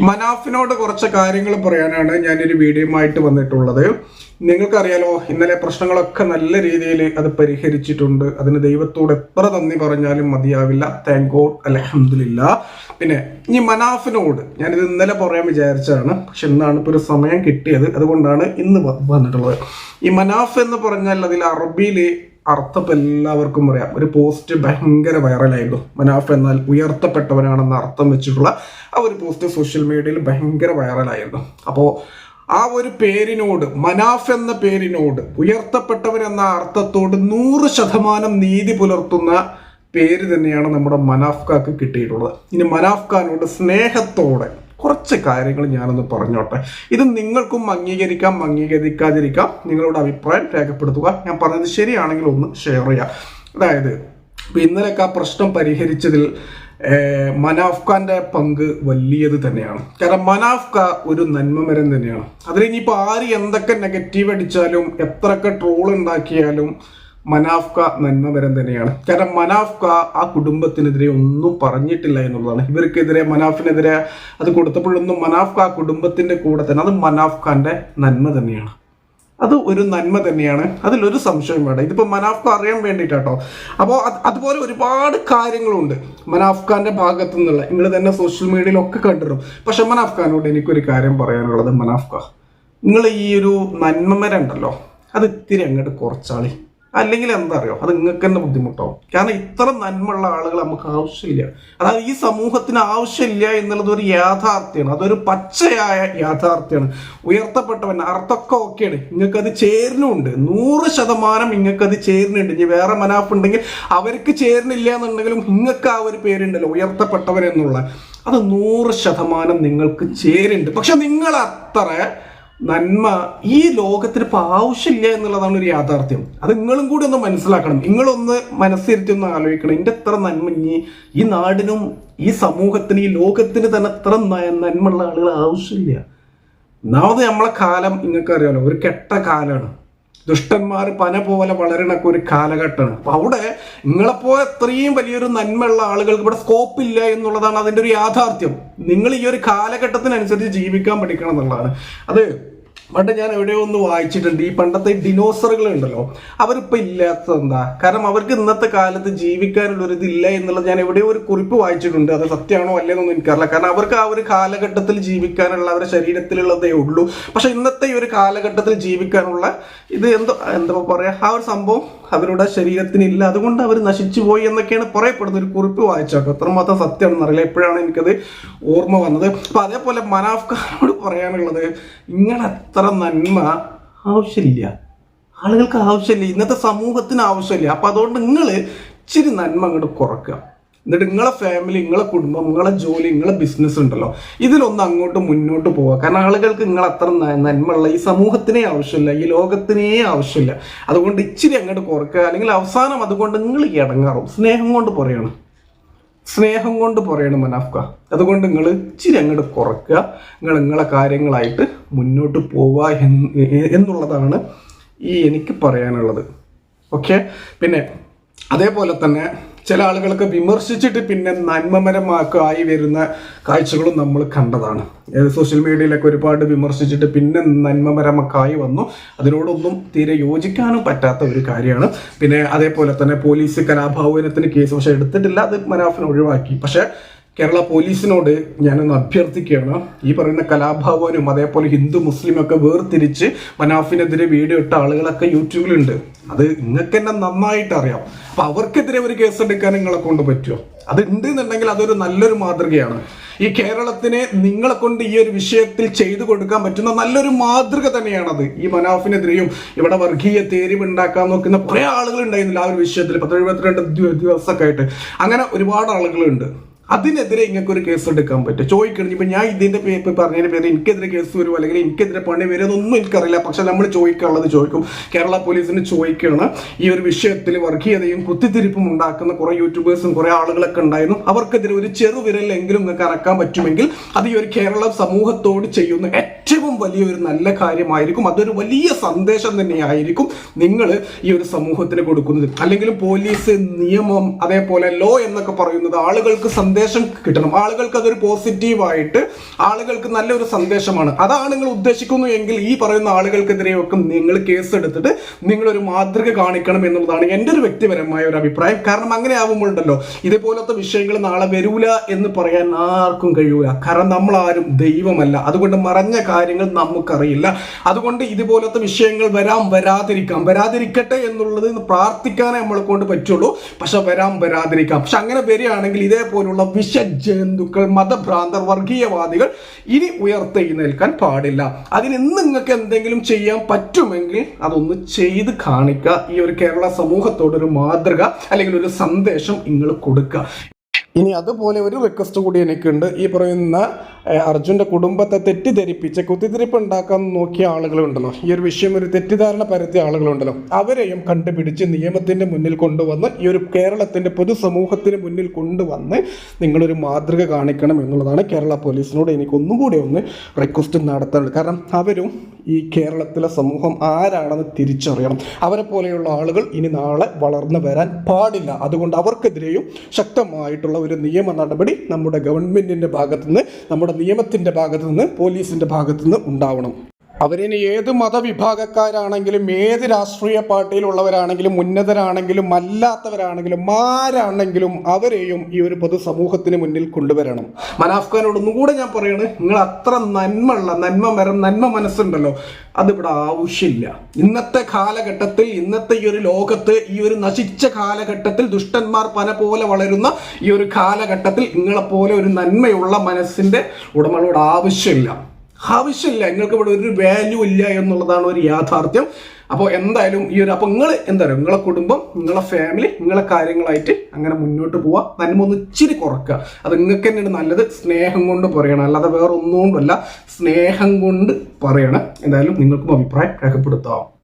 മനാഫിനോട് കുറച്ച് കാര്യങ്ങൾ പറയാനാണ് ഞാനൊരു വീഡിയോയുമായിട്ട് വന്നിട്ടുള്ളത്. നിങ്ങൾക്കറിയാലോ ഇന്നലെ പ്രശ്നങ്ങളൊക്കെ നല്ല രീതിയിൽ അത് പരിഹരിച്ചിട്ടുണ്ട്. അതിന് ദൈവത്തോട് എത്ര നന്ദി പറഞ്ഞാലും മതിയാവില്ല. താങ്ക് ഗോഡ് അലഹമില്ല പിന്നെ ഈ മനാഫിനോട് ഞാനിത് ഇന്നലെ പറയാൻ വിചാരിച്ചതാണ്. പക്ഷെ ഇന്നാണ് ഇപ്പോൾ ഒരു സമയം കിട്ടിയത്. അതുകൊണ്ടാണ് ഇന്ന് വന്നിട്ടുള്ളത്. ഈ മനാഫ് എന്ന് പറഞ്ഞാൽ അതിൽ അറബിയിൽ അർത്ഥം എല്ലാവർക്കും അറിയാം. ഒരു പോസ്റ്റ് ഭയങ്കര വൈറലായിരുന്നു മനാഫ് എന്നാൽ ഉയർത്തപ്പെട്ടവനാണെന്ന് അർത്ഥം വെച്ചിട്ടുള്ള ആ ഒരു പോസ്റ്റ് സോഷ്യൽ മീഡിയയിൽ ഭയങ്കര വൈറലായിരുന്നു അപ്പോൾ ആ ഒരു പേരിനോട് മനാഫ് എന്ന പേരിനോട് ഉയർത്തപ്പെട്ടവൻ എന്ന അർത്ഥത്തോട് നൂറ് ശതമാനം നീതി പുലർത്തുന്ന പേര് തന്നെയാണ് നമ്മുടെ മനാഫ് കാക്ക് കിട്ടിയിട്ടുള്ളത്. ഇനി മനാഫ് ഖാനോട് സ്നേഹത്തോടെ കുറച്ച് കാര്യങ്ങൾ ഞാനൊന്ന് പറഞ്ഞോട്ടെ. ഇത് നിങ്ങൾക്കും അംഗീകരിക്കാം അംഗീകരിക്കാതിരിക്കാം. നിങ്ങളുടെ അഭിപ്രായം രേഖപ്പെടുത്തുക. ഞാൻ പറഞ്ഞത് ശരിയാണെങ്കിൽ ഒന്ന് ഷെയർ ചെയ്യാം. അതായത് ഇന്നലെയൊക്കെ ആ പ്രശ്നം പരിഹരിച്ചതിൽ മനാഫ്ഖാന്റെ മനാഫ് ഖാന്റെ പങ്ക് വലിയത് തന്നെയാണ്. കാരണം മനാഫ് ഖാ ഒരു നന്മമരം തന്നെയാണ്. അതിൽ ആര് എന്തൊക്കെ നെഗറ്റീവ് അടിച്ചാലും എത്രയൊക്കെ ട്രോൾ ഉണ്ടാക്കിയാലും മനാഫ് നന്മ വരം തന്നെയാണ്. കാരണം മനാഫ്ക ആ കുടുംബത്തിനെതിരെ ഒന്നും പറഞ്ഞിട്ടില്ല എന്നുള്ളതാണ്. ഇവർക്കെതിരെ മനാഫിനെതിരെ അത് കൊടുത്തപ്പോഴൊന്നും മനാഫ്ക ആ കുടുംബത്തിന്റെ കൂടെ തന്നെ അത് മനാഫ് ഖാന്റെ നന്മ തന്നെയാണ്. അത് ഒരു നന്മ തന്നെയാണ്. അതിലൊരു സംശയം വേണ്ട. ഇതിപ്പോൾ മനാഫ്ക അറിയാൻ വേണ്ടിയിട്ടാട്ടോ. അപ്പോൾ അത് അതുപോലെ ഒരുപാട് കാര്യങ്ങളുണ്ട് മനാഫ് ഖാന്റെ ഭാഗത്തു നിന്നുള്ള നിങ്ങൾ തന്നെ സോഷ്യൽ മീഡിയയിലൊക്കെ കണ്ടിട്ടും. പക്ഷെ മനാഫ്ഖാനോട് എനിക്കൊരു കാര്യം പറയാനുള്ളത് മനാഫ്ക. നിങ്ങൾ ഈ ഒരു നന്മമരുണ്ടല്ലോ അത് ഇത്തിരി അങ്ങോട്ട് കുറച്ചാളി. അല്ലെങ്കിൽ എന്താ അറിയോ അത് നിങ്ങൾക്ക് തന്നെ ബുദ്ധിമുട്ടാവും. കാരണം ഇത്ര നന്മയുള്ള ആളുകൾ നമുക്ക് ആവശ്യമില്ല. അതായത് ഈ സമൂഹത്തിന് ആവശ്യമില്ല എന്നുള്ളത് ഒരു യാഥാർത്ഥ്യമാണ്. അതൊരു പച്ചയായ യാഥാർത്ഥ്യമാണ്. ഉയർത്തപ്പെട്ടവൻ അർത്ഥമൊക്കെ ഓക്കെയാണ്. നിങ്ങൾക്ക് അത് ചേരുന്നുണ്ട്. നൂറ് ശതമാനം നിങ്ങൾക്ക് അത് ചേരുന്നുണ്ട്. ഇനി വേറെ മനാഫ് ഉണ്ടെങ്കിൽ അവർക്ക് ചേരുന്നില്ല എന്നുണ്ടെങ്കിലും നിങ്ങൾക്ക് ആ ഒരു പേരുണ്ടല്ലോ. ഉയർത്തപ്പെട്ടവൻ എന്നുള്ള. അത് നൂറ് ശതമാനം നിങ്ങൾക്ക് ചേരുന്നുണ്ട്. പക്ഷെ നിങ്ങൾ അത്ര നന്മ ഈ ലോകത്തിന് ഇപ്പൊ ആവശ്യമില്ല എന്നുള്ളതാണ് ഒരു യാഥാർത്ഥ്യം. അത് നിങ്ങളും കൂടി ഒന്ന് മനസ്സിലാക്കണം. നിങ്ങളൊന്ന് മനസ്സിരുത്തി ഒന്ന് ആലോചിക്കണം. എന്റെ എത്ര നന്മ ഇനി ഈ നാടിനും ഈ സമൂഹത്തിന് ഈ ലോകത്തിന് തന്നെ എത്ര നന്മയുള്ള ആളുകൾ ആവശ്യമില്ല. ഒന്നാമത് നമ്മളെ കാലം നിങ്ങൾക്ക് അറിയാമല്ലോ ഒരു കെട്ട കാലാണ്. ദുഷ്ടന്മാർ പന പോലെ വളരണൊക്കെ ഒരു കാലഘട്ടമാണ്. അപ്പൊ അവിടെ നിങ്ങളെപ്പോലെ എത്രയും വലിയൊരു നന്മയുള്ള ആളുകൾക്ക് ഇവിടെ സ്കോപ്പ് ഇല്ല എന്നുള്ളതാണ് അതിന്റെ ഒരു യാഥാർത്ഥ്യം. നിങ്ങൾ ഈ ഒരു കാലഘട്ടത്തിനനുസരിച്ച് ജീവിക്കാൻ പഠിക്കണം എന്നുള്ളതാണ്. അത് പണ്ട് ഞാൻ എവിടെയോ ഒന്ന് വായിച്ചിട്ടുണ്ട്. ഈ പണ്ടത്തെ ഡിനോസറുകൾ ഉണ്ടല്ലോ. അവരിപ്പോൾ ഇല്ലാത്തത് എന്താ? കാരണം അവർക്ക് ഇന്നത്തെ കാലത്ത് ജീവിക്കാനുള്ള ഒരു ഇതില്ല എന്നുള്ളത് ഞാൻ എവിടെയോ ഒരു കുറിപ്പ് വായിച്ചിട്ടുണ്ട്. അത് സത്യമാണോ അല്ലേന്നൊന്നും എനിക്കറിയില്ല. കാരണം അവർക്ക് ആ ഒരു കാലഘട്ടത്തിൽ ജീവിക്കാനുള്ള അവരുടെ ശരീരത്തിലുള്ളതേ ഉള്ളൂ. പക്ഷെ ഇന്നത്തെ ഈ ഒരു കാലഘട്ടത്തിൽ ജീവിക്കാനുള്ള ഇത് എന്തോ എന്താ പറയാ? ആ ഒരു സംഭവം അവരുടെ ശരീരത്തിനില്ല. അതുകൊണ്ട് അവർ നശിച്ചു പോയി എന്നൊക്കെയാണ് പറയപ്പെടുന്നത്. ഒരു കുറിപ്പ് വായിച്ചോട്ടോ അത്രമാത്രം സത്യമാണെന്ന് അറിയില്ല. എപ്പോഴാണ് എനിക്കത് ഓർമ്മ വന്നത്. അപ്പൊ അതേപോലെ മനാഫ്കാരോട് പറയാനുള്ളത് പറയാനുള്ളത് നിങ്ങൾ എത്ര നന്മ ആവശ്യമില്ല. ആളുകൾക്ക് ആവശ്യമില്ല. ഇന്നത്തെ സമൂഹത്തിന് ആവശ്യമില്ല. അപ്പം അതുകൊണ്ട് നിങ്ങൾ ഇച്ചിരി നന്മ അങ്ങോട്ട് കുറക്കുക. എന്നിട്ട് നിങ്ങളെ ഫാമിലി നിങ്ങളെ കുടുംബം നിങ്ങളെ ജോലി നിങ്ങളെ ബിസിനസ് ഉണ്ടല്ലോ. ഇതിലൊന്ന് അങ്ങോട്ട് മുന്നോട്ട് പോവുക. കാരണം ആളുകൾക്ക് നിങ്ങൾ അത്ര നന്മയുള്ള ഈ സമൂഹത്തിനെ ആവശ്യമില്ല. ഈ ലോകത്തിനേ ആവശ്യമില്ല. അതുകൊണ്ട് ഇച്ചിരി അങ്ങോട്ട് കുറക്കുക. അല്ലെങ്കിൽ അവസാനം അതുകൊണ്ട് നിങ്ങൾ ഇടങ്ങാറും. സ്നേഹം കൊണ്ട് പറയണം. സ്നേഹം കൊണ്ട് പറയണം മനാഫ്ക. അതുകൊണ്ട് നിങ്ങൾ ഇച്ചിരി അങ്ങോട്ട് കുറക്കുക നിങ്ങൾ നിങ്ങളെ കാര്യങ്ങളായിട്ട് മുന്നോട്ട് പോവുക എന്നുള്ളതാണ് ഈ എനിക്ക് പറയാനുള്ളത്. ഓക്കെ പിന്നെ അതേപോലെ തന്നെ ചില ആളുകളൊക്കെ വിമർശിച്ചിട്ട് പിന്നെ നന്മമരമാക്കായി വരുന്ന കാഴ്ചകളും നമ്മൾ കണ്ടതാണ്. സോഷ്യൽ മീഡിയയിലൊക്കെ ഒരുപാട് വിമർശിച്ചിട്ട് പിന്നെ നന്മമരമക്കായി വന്നു. അതിനോടൊന്നും തീരെ യോജിക്കാനും പറ്റാത്ത ഒരു കാര്യമാണ്. പിന്നെ അതേപോലെ തന്നെ പോലീസ് കലാഭവനത്തിന് കേസ് പക്ഷെ എടുത്തിട്ടില്ല. അത് മനാഫിനെ ഒഴിവാക്കി. പക്ഷേ കേരള പോലീസിനോട് ഞാനൊന്ന് അഭ്യർത്ഥിക്കുകയാണ്. ഈ പറയുന്ന കലാഭാവനും അതേപോലെ ഹിന്ദു മുസ്ലിം ഒക്കെ വേർതിരിച്ച് മനാഫിനെതിരെ വീഡിയോ ഇട്ട ആളുകളൊക്കെ യൂട്യൂബിലുണ്ട്. അത് നിങ്ങൾക്ക് തന്നെ നന്നായിട്ട് അറിയാം. അപ്പൊ അവർക്കെതിരെ ഒരു കേസ് എടുക്കാൻ നിങ്ങളെ കൊണ്ട് പറ്റുമോ അത് ഉണ്ട് എന്നുണ്ടെങ്കിൽ അതൊരു നല്ലൊരു മാതൃകയാണ്. ഈ കേരളത്തിനെ നിങ്ങളെ കൊണ്ട് ഈ ഒരു വിഷയത്തിൽ ചെയ്തു കൊടുക്കാൻ പറ്റുന്ന നല്ലൊരു മാതൃക തന്നെയാണത്. ഈ മനാഫിനെതിരെയും ഇവിടെ വർഗീയ തേരിവ് ഉണ്ടാക്കാൻ നോക്കുന്ന കുറെ ആളുകൾ ഉണ്ടായിരുന്നില്ല ആ ഒരു വിഷയത്തിൽ പത്ത് എഴുപത്തിരണ്ട് ദിവസമൊക്കെ ആയിട്ട്. അങ്ങനെ ഒരുപാട് ആളുകളുണ്ട്. അതിനെതിരെ ഇങ്ങൾക്ക് ഒരു കേസ് എടുക്കാൻ പറ്റും ചോദിക്കണം ഇപ്പൊ ഞാൻ ഇതിന്റെ പേപ്പർ പറഞ്ഞതിന് പേര് എനിക്കെതിരെ കേസ് വരും അല്ലെങ്കിൽ എനിക്കെതിരെ പണി വരും എന്നൊന്നും എനിക്കറിയില്ല. പക്ഷെ നമ്മൾ ചോദിക്കാനുള്ളത് ചോദിക്കും. കേരള പോലീസിന് ചോദിക്കുകയാണ് ഈ ഒരു വിഷയത്തിൽ വർഗീയതയും കുത്തിത്തിരിപ്പും ഉണ്ടാക്കുന്ന കുറെ യൂട്യൂബേഴ്സും കുറെ ആളുകളൊക്കെ ഉണ്ടായിരുന്നു. അവർക്കെതിരെ ഒരു ചെറുവിരലെങ്കിലും നിങ്ങൾക്ക് അറക്കാൻ പറ്റുമെങ്കിൽ അത് ഈ ഒരു കേരള സമൂഹത്തോട് ചെയ്യുന്ന ഏറ്റവും വലിയൊരു നല്ല കാര്യമായിരിക്കും. അതൊരു വലിയ സന്ദേശം തന്നെയായിരിക്കും നിങ്ങൾ ഈ ഒരു സമൂഹത്തിന് കൊടുക്കുന്നത്. അല്ലെങ്കിൽ പോലീസ് നിയമം അതേപോലെ ലോ എന്നൊക്കെ പറയുന്നത് ആളുകൾക്ക് സന്ദേശം കിട്ടണം. ആളുകൾക്ക് അതൊരു പോസിറ്റീവായിട്ട് ആളുകൾക്ക് നല്ലൊരു സന്ദേശമാണ്. അതാണ് നിങ്ങൾ ഉദ്ദേശിക്കുന്നു എങ്കിൽ ഈ പറയുന്ന ആളുകൾക്കെതിരെയൊക്കെ നിങ്ങൾ കേസ് എടുത്തിട്ട് നിങ്ങളൊരു മാതൃക കാണിക്കണം എന്നുള്ളതാണ് എന്റെ ഒരു വ്യക്തിപരമായ ഒരു അഭിപ്രായം. കാരണം അങ്ങനെ ആവുമ്പോഴുണ്ടല്ലോ ഇതേപോലത്തെ വിഷയങ്ങൾ നാളെ വരൂല എന്ന് പറയാൻ ആർക്കും കഴിയൂല. കാരണം നമ്മൾ ആരും ദൈവമല്ല. അതുകൊണ്ട് മറഞ്ഞ കാര്യങ്ങൾ നമുക്കറിയില്ല. അതുകൊണ്ട് ഇതുപോലത്തെ വിഷയങ്ങൾ വരാം വരാതിരിക്കാം. വരാതിരിക്കട്ടെ എന്നുള്ളത് പ്രാർത്ഥിക്കാനേ നമ്മളെ കൊണ്ട് പറ്റുള്ളൂ. പക്ഷെ വരാം വരാതിരിക്കാം. പക്ഷെ അങ്ങനെ വരികയാണെങ്കിൽ ഇതേപോലുള്ള വിഷജന്തുക്കൾ മതഭ്രാന്തർ വർഗീയവാദികൾ ഇനി ഉയർത്തെഴുന്നേൽക്കാൻ പാടില്ല. അതിന് ഇന്ന് നിങ്ങൾക്ക് എന്തെങ്കിലും ചെയ്യാൻ പറ്റുമെങ്കിൽ അതൊന്ന് ചെയ്ത് കാണിക്കുക. ഈ ഒരു കേരള സമൂഹത്തോടൊരു മാതൃക അല്ലെങ്കിൽ ഒരു സന്ദേശം നിങ്ങൾ കൊടുക്കുക. ഇനി അതുപോലെ ഒരു റിക്വസ്റ്റ് കൂടി എനിക്കുണ്ട്. ഈ പറയുന്ന അർജുന്റെ കുടുംബത്തെ തെറ്റിദ്ധരിപ്പിച്ച് കുത്തിത്തിരിപ്പ് ഉണ്ടാക്കാൻ നോക്കിയ ആളുകളുണ്ടല്ലോ. ഈ ഒരു വിഷയം ഒരു തെറ്റിദ്ധാരണ പരത്തിയ ആളുകളുണ്ടല്ലോ. അവരെയും കണ്ടുപിടിച്ച് നിയമത്തിന്റെ മുന്നിൽ കൊണ്ടുവന്ന് ഈ ഒരു കേരളത്തിന്റെ പൊതുസമൂഹത്തിന് മുന്നിൽ കൊണ്ടുവന്ന് നിങ്ങളൊരു മാതൃക കാണിക്കണം എന്നുള്ളതാണ് കേരള പോലീസിനോട് എനിക്ക് ഒന്നും കൂടി ഒന്ന് റിക്വസ്റ്റ് നടത്താനുള്ളത്. കാരണം അവരും ഈ കേരളത്തിലെ സമൂഹം ആരാണെന്ന് തിരിച്ചറിയണം. അവരെ പോലെയുള്ള ആളുകൾ ഇനി നാളെ വളർന്നു വരാൻ പാടില്ല. അതുകൊണ്ട് അവർക്കെതിരെയും ശക്തമായിട്ടുള്ള ഒരു നിയമ നടപടി നമ്മുടെ ഗവൺമെന്റിന്റെ ഭാഗത്തു നിന്ന് നമ്മുടെ നിയമത്തിന്റെ ഭാഗത്തു നിന്ന് പോലീസിന്റെ ഭാഗത്തു നിന്ന് ഉണ്ടാവണം. അവരിനി ഏത് മതവിഭാഗക്കാരാണെങ്കിലും ഏത് രാഷ്ട്രീയ പാർട്ടിയിലുള്ളവരാണെങ്കിലും ഉന്നതരാണെങ്കിലും അല്ലാത്തവരാണെങ്കിലും ആരാണെങ്കിലും അവരെയും ഈ ഒരു പൊതുസമൂഹത്തിന് മുന്നിൽ കൊണ്ടുവരണം. മനാഫ്ഖാനോട് ഒന്നുകൂടെ ഞാൻ പറയുന്നത് നിങ്ങൾ അത്ര നന്മയുള്ള നന്മ മരം നന്മ മനസ്സുണ്ടല്ലോ അതിവിടെ ആവശ്യമില്ല. ഇന്നത്തെ കാലഘട്ടത്തിൽ ഇന്നത്തെ ഈ ഒരു ലോകത്ത് ഈ ഒരു നശിച്ച കാലഘട്ടത്തിൽ ദുഷ്ടന്മാർ പന പോലെ വളരുന്ന ഈ ഒരു കാലഘട്ടത്തിൽ നിങ്ങളെപ്പോലെ ഒരു നന്മയുള്ള മനസ്സിന്റെ ഉടമകളോട് ആവശ്യമില്ല. ആവശ്യമില്ല. നിങ്ങൾക്ക് ഇവിടെ ഒരു വാല്യൂ ഇല്ല എന്നുള്ളതാണ് ഒരു യാഥാർത്ഥ്യം. അപ്പോൾ എന്തായാലും ഈ ഒരു അപ്പോൾ നിങ്ങൾ എന്താ പറയുക നിങ്ങളെ കുടുംബം നിങ്ങളെ ഫാമിലി നിങ്ങളെ കാര്യങ്ങളായിട്ട് അങ്ങനെ മുന്നോട്ട് പോവുക നന്മ ഒന്ന് ഇച്ചിരി കുറക്കുക. അത് നിങ്ങൾക്ക് തന്നെയാണ് നല്ലത്. സ്നേഹം കൊണ്ട് പറയണം. അല്ലാതെ വേറെ ഒന്നുകൊണ്ടല്ല സ്നേഹം കൊണ്ട് പറയണം. എന്തായാലും നിങ്ങൾക്കും അഭിപ്രായം രേഖപ്പെടുത്താം.